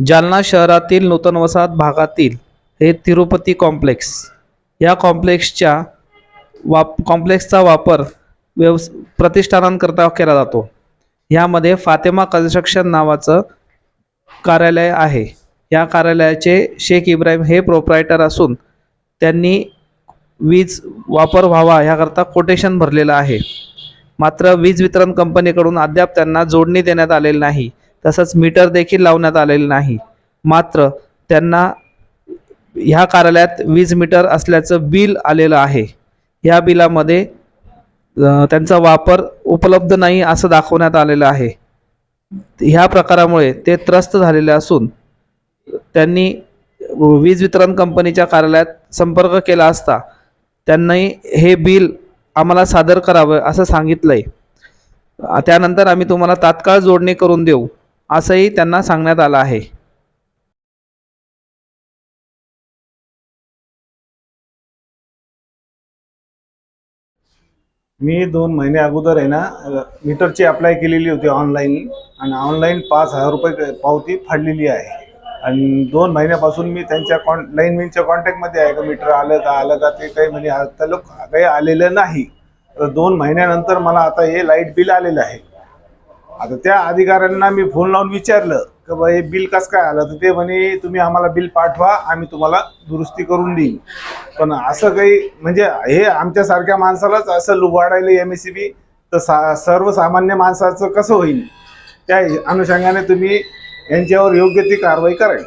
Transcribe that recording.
जालना शहरातील नूतन वसाहत भागातील हे तिरुपती कॉम्प्लेक्स. या कॉम्प्लेक्सच्या वाप कॉम्प्लेक्सचा वापर व्यवस प्रतिष्ठानांकरता केला जातो. यामध्ये फातेमा कन्स्ट्रक्शन नावाचं कार्यालय आहे. या कार्यालयाचे शेख इब्राहिम हे प्रोप्रायटर असून त्यांनी वीज वापर व्हावा याकरता कोटेशन भरलेलं आहे. मात्र वीज वितरण कंपनीकडून अद्याप त्यांना जोडणी देण्यात आलेली नाही. तसंच मीटर देखील लावण्यात आलेले नाही. मात्र त्यांना ह्या कार्यालयात वीज मीटर असल्याचं बिल आलेलं आहे. या बिलामध्ये त्यांचा वापर उपलब्ध नाही असं दाखवण्यात आलेलं आहे. ह्या प्रकारामुळे ते त्रस्त झालेले असून त्यांनी वीज वितरण कंपनीच्या कार्यालयात संपर्क केला असता त्यांनी हे बिल आम्हाला सादर करावं असं सांगितलं आहे त्यानंतर आम्ही तुम्हाला तात्काळ जोडणी करून देऊ. असंही त्यांना सांगण्यात आलं आहे. मी दोन महिने अगोदर आहे ना मीटरची अप्लाय केलेली होती ऑनलाईन आणि ऑनलाईन पाच हजार रुपये पावती फाडलेली आहे. आणि दोन महिन्यापासून मी त्यांच्या कॉन लाईनमॅनच्या कॉन्टॅक्टमध्ये आहे का मीटर आलं का आलं का ते काही म्हणजे आता लोक काही आलेलं नाही. तर दोन महिन्यानंतर मला आता हे लाइट बिल आलेलं आहे. आता त्या अधिकाऱ्यांना मी फोन लावून विचारलं की बा हे बिल कसं काय आलं? तर ते म्हणे तुम्ही आम्हाला बिल पाठवा आम्ही तुम्हाला दुरुस्ती करून देईन. पण असं काही म्हणजे हे आमच्यासारख्या माणसालाच असं लुबाडायला एम एस सी बी तर सा सर्वसामान्य माणसाचं कसं होईल त्या अनुषंगाने तुम्ही यांच्यावर योग्य ती कारवाई करावी.